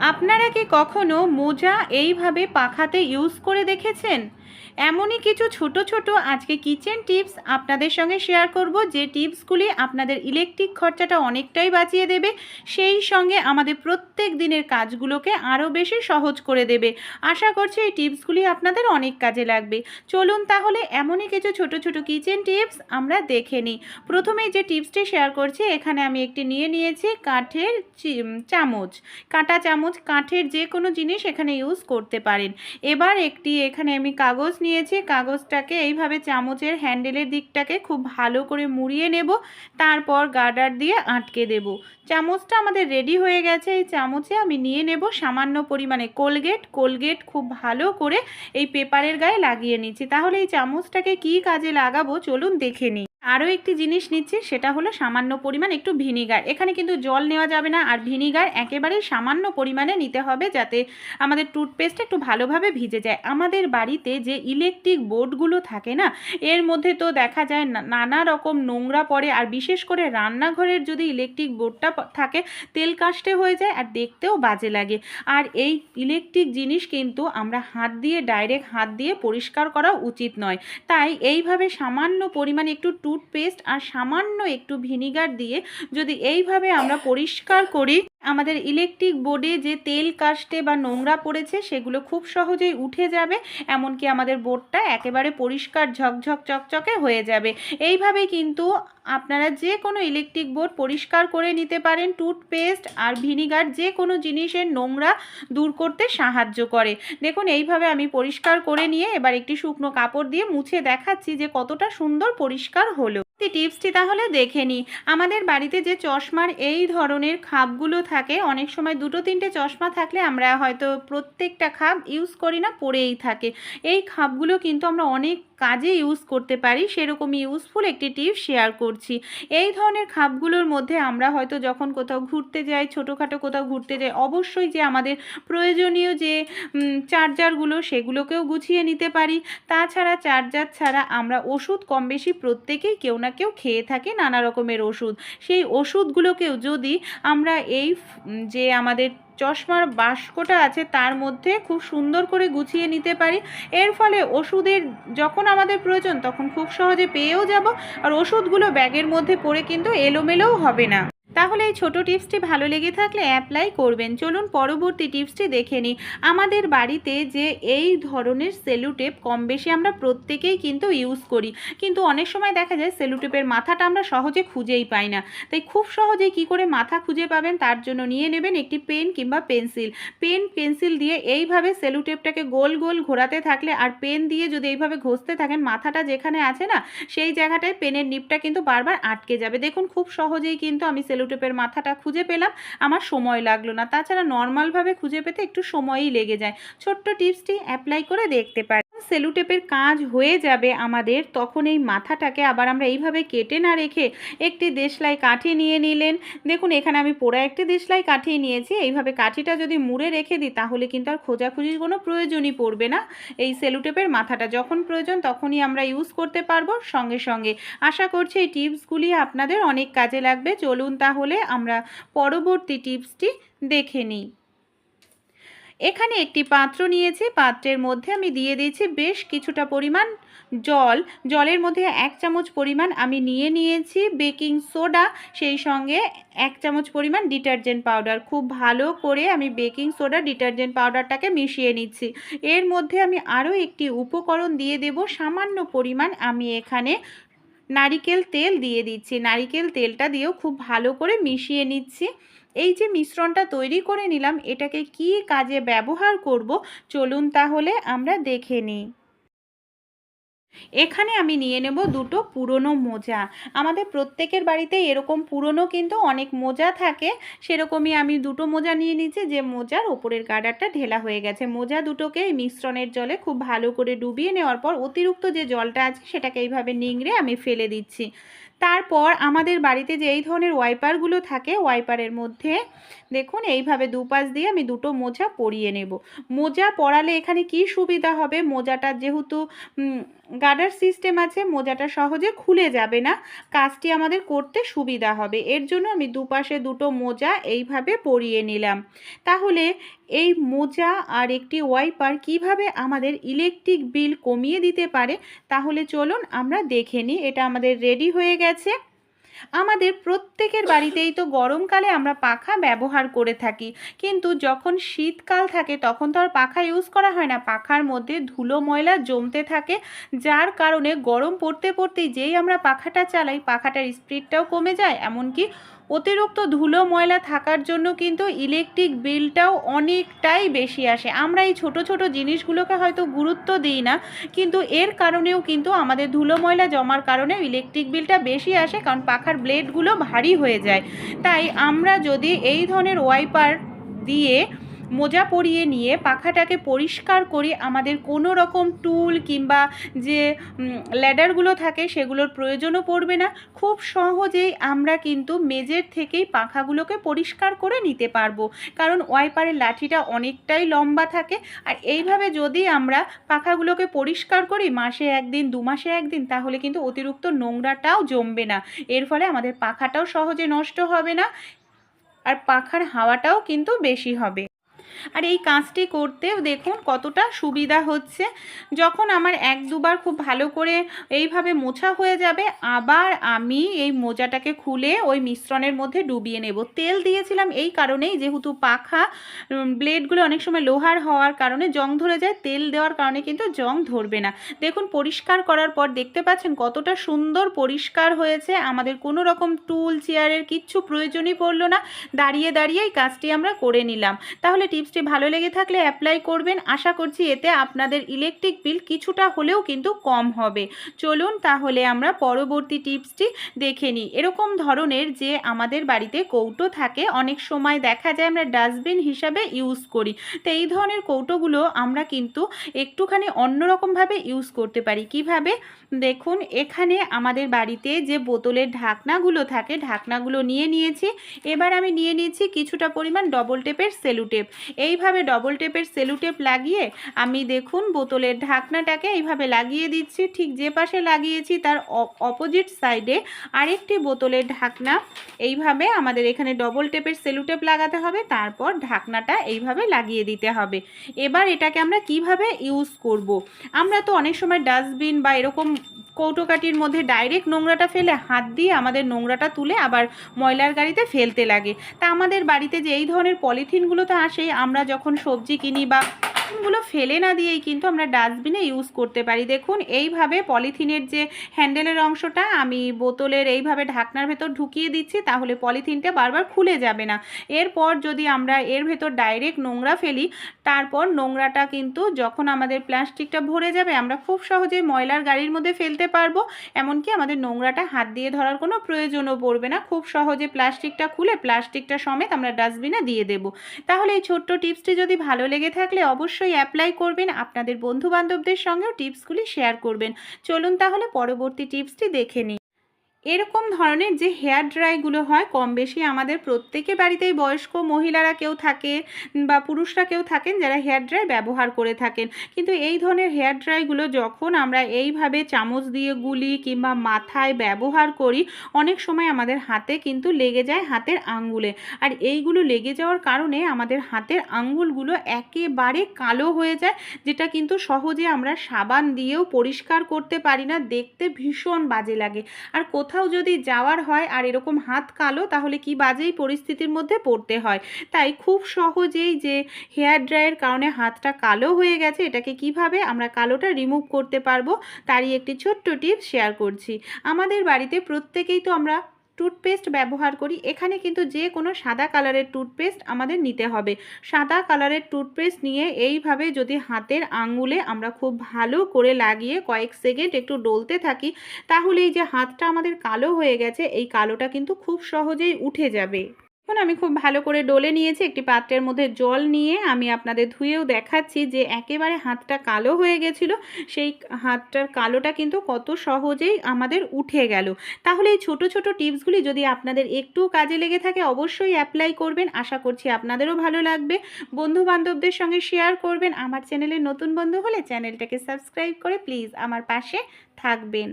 আপনারা কি কখনো মোজা এইভাবে পাখাতে ইউজ করে দেখেছেন? এমনই কিছু ছোট ছোট আজকে কিচেন টিপস আপনাদের সঙ্গে শেয়ার করব যে টিপসগুলি আপনাদের ইলেকট্রিক খরচাটা অনেকটাই বাঁচিয়ে দেবে, সেই সঙ্গে আমাদের প্রত্যেক দিনের কাজগুলোকে আরও বেশি সহজ করে দেবে। আশা করছি এই টিপসগুলি আপনাদের অনেক কাজে লাগবে। চলুন তাহলে এমনই কিছু ছোট ছোট কিচেন টিপস আমরা দেখে নিই। প্রথমেই যে টিপসটি শেয়ার করছি, এখানে আমি একটি নিয়ে নিয়েছি কাঠের চামচ। কাঁটা চামচ কাঠের যে কোনো জিনিস এখানে ইউজ করতে পারেন। এবার একটি এখানে আমি কাগজ নিয়েছি, কাগজটাকে এইভাবে চামচের হ্যান্ডেলের দিকটাকে খুব ভালো করে মুড়িয়ে নেব, তারপর গার্ডার দিয়ে আটকে দেব। চামচটা আমাদের রেডি হয়ে গেছে, এই চামচে আমি নিয়ে নেব সামান্য পরিমাণে কোলগেট কোলগেট খুব ভালো করে এই পেপারের গায়ে লাগিয়ে নিচ্ছি। তাহলে এই চামচটাকে কি কাজে লাগাবো চলুন দেখে নিই। আরও একটি জিনিস নিচ্ছি, সেটা হলো সামান্য পরিমাণ একটু ভিনিগার। এখানে কিন্তু জল নেওয়া যাবে না, আর ভিনিগার একেবারেই সামান্য পরিমাণে নিতে হবে যাতে আমাদের টুথপেস্ট একটু ভালোভাবে ভিজে যায়। আমাদের বাড়িতে যে ইলেকট্রিক বোর্ডগুলো থাকে না, এর মধ্যে তো দেখা যায় নানা রকম নোংরা পড়ে, আর বিশেষ করে রান্নাঘরের যদি ইলেকট্রিক বোর্ডটা থাকে, তেল কাস্টে হয়ে যায়, আর দেখতেও বাজে লাগে। আর এই ইলেকট্রিক জিনিস কিন্তু আমরা হাত দিয়ে, ডাইরেক্ট হাত দিয়ে পরিষ্কার করা উচিত নয়। তাই এইভাবে সামান্য পরিমাণে একটু টুথপেস্ট আর সামান্য একটু ভিনিগার দিয়ে যদি এইভাবে আমরা পরিষ্কার করি আমাদের ইলেকট্রিক বোর্ডে যে তেল কাস্টে বা নোংরা পড়েছে, সেগুলো খুব সহজেই উঠে যাবে, এমনকি আমাদের বোর্ডটা একেবারে পরিষ্কার ঝকঝক চকচকে হয়ে যাবে। এইভাবে কিন্তু আপনারা যে কোনো ইলেকট্রিক বোর্ড পরিষ্কার করে নিতে পারেন টুথপেস্ট আর ভিনিগার যে কোনো জিনিসের নোংরা দূর করতে সাহায্য করে। দেখুন, এইভাবে আমি পরিষ্কার করে নিয়ে এবার একটি শুকনো কাপড় দিয়ে মুছে দেখাচ্ছি যে কতটা সুন্দর পরিষ্কার হলো। টিপসটি তাহলে দেখে নিই। আমাদের বাড়িতে যে চশমার এই ধরনের খাপগুলো থাকে অনেক সময় দুটো তিনটে চশমা থাকলে আমরা হয়তো প্রত্যেকটা খাপ ইউজ করি না, পরেই থাকে। এই খাপগুলো কিন্তু আমরা অনেক কাজে ইউজ করতে পারি সেরকম ইউজফুল একটি টিপস শেয়ার করছি। এই ধরনের খাপগুলোর মধ্যে আমরা হয়তো যখন কোথাও ঘুরতে যাই, ছোটোখাটো কোথাও ঘুরতে যাই, অবশ্যই যে আমাদের প্রয়োজনীয় যে চার্জারগুলো সেগুলোকেও গুছিয়ে নিতে পারি। তাছাড়া চার্জার ছাড়া আমরা ওষুধ কম বেশি প্রত্যেকেই কেউ না কেউ খেয়ে থাকি নানা রকমের ওষুধ। সেই ওষুধগুলোকেও যদি আমরা এই যে আমাদের চশমার বাস্কটা আছে তার মধ্যে খুব সুন্দর করে গুছিয়ে নিতে পারি। এর ফলে ওষুধের যখন আমাদের প্রয়োজন, তখন খুব সহজে পেয়েও যাব। আর ওষুধগুলো ব্যাগের মধ্যে পড়ে কিন্তু এলোমেলোও হবে না। তাহলে এই ছোটো টিপসটি ভালো লেগে থাকলে অ্যাপ্লাই করবেন। চলুন পরবর্তী টিপসটি দেখে নিই। আমাদের বাড়িতে যে এই ধরনের সেলুটেপ কম বেশি আমরা প্রত্যেকেই কিন্তু ইউজ করি। কিন্তু অনেক সময় দেখা যায় সেলুটেপের মাথাটা আমরা সহজে খুঁজেই পাই না। তাই খুব সহজেই কি করে মাথা খুঁজে পাবেন তার জন্য নিয়ে নেবেন একটি পেন কিংবা পেন্সিল পেন পেন্সিল দিয়ে এইভাবে সেলুটেপটাকে গোল গোল ঘোরাতে থাকলে আর পেন দিয়ে যদি এইভাবে ঘষতে থাকেন, মাথাটা যেখানে আছে না, সেই জায়গাটায় পেনের নিপটা কিন্তু বারবার আটকে যাবে। দেখুন, খুব সহজেই কিন্তু আমি সেলুটেপের মাথাটা খুঁজে পেলাম, আমার সময় লাগল না। তাছাড়া নর্মালভাবে খুঁজে পেতে একটু সময়ই লেগে যায়। ছোট্ট টিপসটি অ্যাপ্লাই করে দেখতে পারেন সেলুটেপের কাজ হয়ে যাবে আমাদের, তখন এই মাথাটাকে আবার আমরা এইভাবে কেটে না রেখে একটি দেশলাই কাঠি নিয়ে নিলেন। দেখুন, এখানে আমি পোড়া একটি দেশলাই কাঠি নিয়েছি। এইভাবে কাঠিটা যদি মুড়ে রেখে দিই, তাহলে কিন্তু আর খোঁজাখুঁজির কোনো প্রয়োজনই পড়বে না। এই সেলুটেপের মাথাটা যখন প্রয়োজন, তখনই আমরা ইউজ করতে পারব। সঙ্গে সঙ্গে আশা করছি এই টিপসগুলি আপনাদের অনেক কাজে লাগবে। চলুন তাহলে আমরা পরবর্তী টিপসটি দেখে নিই। এখানে একটি পাত্র নিয়েছি। পাত্রের মধ্যে আমি দিয়ে দিয়েছি বেশ কিছুটা পরিমাণ জল। জলের মধ্যে এক চামচ পরিমাণ আমি নিয়ে নিয়েছি বেকিং সোডা। সেই সঙ্গে এক চামচ পরিমাণ ডিটারজেন্ট পাউডার। খুব ভালো করে আমি বেকিং সোডা, ডিটারজেন্ট পাউডারটাকে মিশিয়ে নিচ্ছি। এর মধ্যে আমি আরও একটি উপকরণ দিয়ে দেব। সামান্য পরিমাণ আমি এখানে নারিকেল তেল দিয়ে দিচ্ছি। নারিকেল তেলটা দিয়েও খুব ভালো করে মিশিয়ে নিচ্ছি। এই যে মিশ্রণটা তৈরি করে নিলাম, এটাকে কি কাজে ব্যবহার করব? চলুন তাহলে আমরা দেখে নিই। এখানে আমি নিয়ে নেব দুটো পুরনো মোজা। আমাদের প্রত্যেকের বাড়িতে এরকম পুরনো কিন্তু অনেক মোজা থাকে। সেরকমই আমি দুটো মোজা নিয়ে নিচ্ছি যে মোজার ওপরের গার্ডারটা ঢেলা হয়ে গেছে। মোজা দুটোকে এই মিশ্রণের জলে খুব ভালো করে ডুবিয়ে নেওয়ার পর অতিরিক্ত যে জলটা আছে, সেটাকে এইভাবে নিংড়ে আমি ফেলে দিচ্ছি। তারপর আমাদের বাড়িতে যে এই ধরনের ওয়াইপারগুলো থাকে ওয়াইপারের মধ্যে, দেখুন এইভাবে দুপাশ দিয়ে আমি দুটো মোজা পরিয়ে নেব। মোজা পরালে এখানে কি সুবিধা হবে? মোজাটা যেহেতু গার্ডার সিস্টেম আছে, মোজাটা সহজে খুলে যাবে না। কাজটি আমাদের করতে সুবিধা হবে। এর জন্য আমি দুপাশে দুটো মোজা এইভাবে পরিয়ে নিলাম। তাহলে এই মোজা আর একটি ওয়াইপার কীভাবে আমাদের ইলেকট্রিক বিল কমিয়ে দিতে পারে, তাহলে চলুন আমরা দেখে নিই। এটা আমাদের রেডি হয়ে গেছে। আমাদের প্রত্যেকের বাড়িতেই তো গরমকালে আমরা পাখা ব্যবহার করে থাকি। কিন্তু যখন শীতকাল থাকে, তখন তো আর পাখা ইউজ করা হয় না। পাখার মধ্যে ধুলো ময়লা জমতে থাকে, যার কারণে গরম পড়তে পড়তেই যেই আমরা পাখাটা চালাই, পাখাটার স্পিডটাও কমে যায়। এমনকি অতিরিক্ত ধুলো ময়লা থাকার জন্য কিন্তু ইলেকট্রিক বিলটাও অনেকটাই বেশি আসে। আমরা এই ছোট ছোট জিনিসগুলোকে হয়তো গুরুত্ব দিই না, কিন্তু এর কারণেও কিন্তু আমাদের ধুলো ময়লা জমার কারণে ইলেকট্রিক বিলটা বেশি আসে কারণ পাখার ব্লেডগুলো ভারী হয়ে যায়। তাই আমরা যদি এই ধরনের ওয়াইপার দিয়ে মোজা পরিয়ে নিয়ে পাখাটাকে পরিষ্কার করি আমাদের কোনো রকম টুল কিংবা যে ল্যাডারগুলো থাকে সেগুলোর প্রয়োজনও পড়বে না। খুব সহজেই আমরা কিন্তু মেজের থেকেই পাখাগুলোকে পরিষ্কার করে নিতে পারব। কারণ ওয়াইপারের লাঠিটা অনেকটাই লম্বা থাকে। আর এইভাবে যদি আমরা পাখাগুলোকে পরিষ্কার করি মাসে একদিন, দু মাসে একদিন, তাহলে কিন্তু অতিরিক্ত নোংরাটাও জমবে না। এর ফলে আমাদের পাখাটাও সহজে নষ্ট হবে না। আর পাখার হাওয়াটাও কিন্তু বেশি হবে। আর এই কাজটি করতেও দেখুন কতটা সুবিধা হচ্ছে। যখন আমার এক দুবার খুব ভালো করে এইভাবে মোছা হয়ে যাবে, আবার আমি এই মোজাটাকে খুলে ওই মিশ্রণের মধ্যে ডুবিয়ে নেব। তেল দিয়েছিলাম এই কারণেই, যেহেতু পাখা ব্লেডগুলো অনেক সময় লোহার হওয়ার কারণে জং ধরে যায়, তেল দেওয়ার কারণে কিন্তু জং ধরবে না। দেখুন পরিষ্কার করার পর দেখতে পাচ্ছেন কতটা সুন্দর পরিষ্কার হয়েছে। আমাদের কোনো রকম টুল, চেয়ারের কিচ্ছু প্রয়োজনই পড়ল না। দাঁড়িয়ে দাঁড়িয়ে এই কাজটি আমরা করে নিলাম। তাহলে টিপসটি ভালো লেগে থাকলে অ্যাপ্লাই করবেন। আশা করছি এতে আপনাদের ইলেকট্রিক বিল কিছুটা হলেও কিন্তু কম হবে। চলুন তাহলে আমরা পরবর্তী টিপসটি দেখে নিই। এরকম ধরনের যে আমাদের বাড়িতে কৌটো থাকে, অনেক সময় দেখা যায় আমরা ডাস্টবিন হিসাবে ইউজ করি। তো এই ধরনের কৌটোগুলো আমরা কিন্তু একটুখানি অন্যরকমভাবে ইউজ করতে পারি। কীভাবে? দেখুন, এখানে আমাদের বাড়িতে যে বোতলের ঢাকনাগুলো থাকে, ঢাকনাগুলো নিয়ে নিয়েছি। এবার আমি নিয়ে নিয়েছি কিছুটা পরিমাণ ডবল টেপের সেলুটেপ এইভাবে ডবল টেপের সেলুটেপ লাগিয়ে আমি দেখুন বোতলের ঢাকনাটাকে এইভাবে লাগিয়ে দিচ্ছি। ঠিক যে পাশে লাগিয়েছি তার অপোজিট সাইডে আরেকটি বোতলের ঢাকনা। এইভাবে আমাদের এখানে ডবল টেপের সেলুটেপ লাগাতে হবে, তারপর ঢাকনাটা এইভাবে লাগিয়ে দিতে হবে। এবার এটাকে আমরা কীভাবে ইউজ করব। আমরা তো অনেক সময় ডাস্টবিন বা এরকম কৌটোকাটির মধ্যে ডাইরেক্ট নোংরাটা ফেলে হাত দিয়ে আমাদের নোংরাটা তুলে আবার ময়লার গাড়িতে ফেলতে লাগে। তা আমাদের বাড়িতে যে এই ধরনের পলিথিনগুলো তো আসেই, আমরা যখন সবজি কিনি বা গুলো ফেলে না দিয়েই কিন্তু আমরা ডাস্টবিনে ইউজ করতে পারি। দেখুন, এইভাবে পলিথিনের যে হ্যান্ডেলের অংশটা, আমি বোতলের এইভাবে ঢাকনার ভেতর ঢুকিয়ে দিচ্ছি, তাহলে পলিথিনটা বারবার খুলে যাবে না। এরপর যদি আমরা এর ভেতর ডাইরেক্ট নোংরা ফেলি, তারপর নোংরাটা কিন্তু যখন আমাদের প্লাস্টিকটা ভরে যাবে, আমরা খুব সহজে ময়লার গাড়ির মধ্যে ফেলতে পারব। এমনকি আমাদের নোংরাটা হাত দিয়ে ধরার কোনো প্রয়োজনও পড়বে না। খুব সহজে প্লাস্টিকটা খুলে প্লাস্টিকটা সমেত আমরা ডাস্টবিনে দিয়ে দেব। তাহলে এই ছোট্ট টিপসটি যদি ভালো লেগে থাকলে অবশ্যই অ্যাপ্লাই করবেন, আপনাদের বন্ধু বান্ধবদের সঙ্গেও টিপসগুলি শেয়ার করবেন। চলুন তাহলে পরবর্তী টিপসটি দেখে নিই। এরকম ধরনের যে হেয়ার ড্রাইগুলো হয়, কম বেশি আমাদের প্রত্যেকে বাড়িতেই বয়স্ক মহিলারা কেউ থাকে বা পুরুষরা কেউ থাকেন যারা হেয়ার ড্রাই ব্যবহার করে থাকেন। কিন্তু এই ধরনের হেয়ার ড্রাইগুলো যখন আমরা এইভাবে চামচ দিয়ে গুলি কিংবা মাথায় ব্যবহার করি, অনেক সময় আমাদের হাতে কিন্তু লেগে যায় হাতের আঙ্গুলে। আর এইগুলো লেগে যাওয়ার কারণে আমাদের হাতের আঙ্গুলগুলো একেবারে কালো হয়ে যায়, যেটা কিন্তু সহজে আমরা সাবান দিয়েও পরিষ্কার করতে পারি না, দেখতে ভীষণ বাজে লাগে। আর কোথাও যদি যাওয়ার হয় আর এরকম হাত কালো, তাহলে কি বাজেই পরিস্থিতির মধ্যে পড়তে হয়? তাই খুব সহজেই যে হেয়ার ড্রায়ের কারণে হাতটা কালো হয়ে গেছে, এটাকে কীভাবে আমরা কালোটা রিমুভ করতে পারব, তারই একটি ছোট্ট টিপ শেয়ার করছি। আমাদের বাড়িতে প্রত্যেকেই তো আমরা টুথপেস্ট ব্যবহার করি, এখানে কিন্তু যে কোনো সাদা কালারের টুথপেস্ট আমাদের নিতে হবে। সাদা কালারের টুথপেস্ট নিয়ে এইভাবে যদি হাতের আঙুলে আমরা খুব ভালো করে লাগিয়ে কয়েক সেকেন্ড একটু ডলতে থাকি তাহলে এই যে হাতটা আমাদের কালো হয়ে গেছে, এই কালোটা কিন্তু খুব সহজেই উঠে যাবে। দেখুন আমি খুব ভালো করে ডলে নিয়েছি, একটি পাত্রের মধ্যে জল নিয়ে আমি আপনাদের ধুয়েও দেখাচ্ছি যে একেবারে হাতটা কালো হয়ে গেছিল। সেই হাতটার কালোটা কিন্তু কত সহজেই আমাদের উঠে গেল। তাহলে এই ছোট ছোট টিপসগুলি যদি আপনাদের একটু কাজে লেগে থাকে, অবশ্যই অ্যাপ্লাই করবেন। আশা করছি আপনাদেরও ভালো লাগবে। বন্ধু বান্ধবদের সঙ্গে শেয়ার করবেন। আমার চ্যানেলে নতুন বন্ধু হলে চ্যানেলটাকে সাবস্ক্রাইব করে প্লিজ আমার পাশে থাকবেন।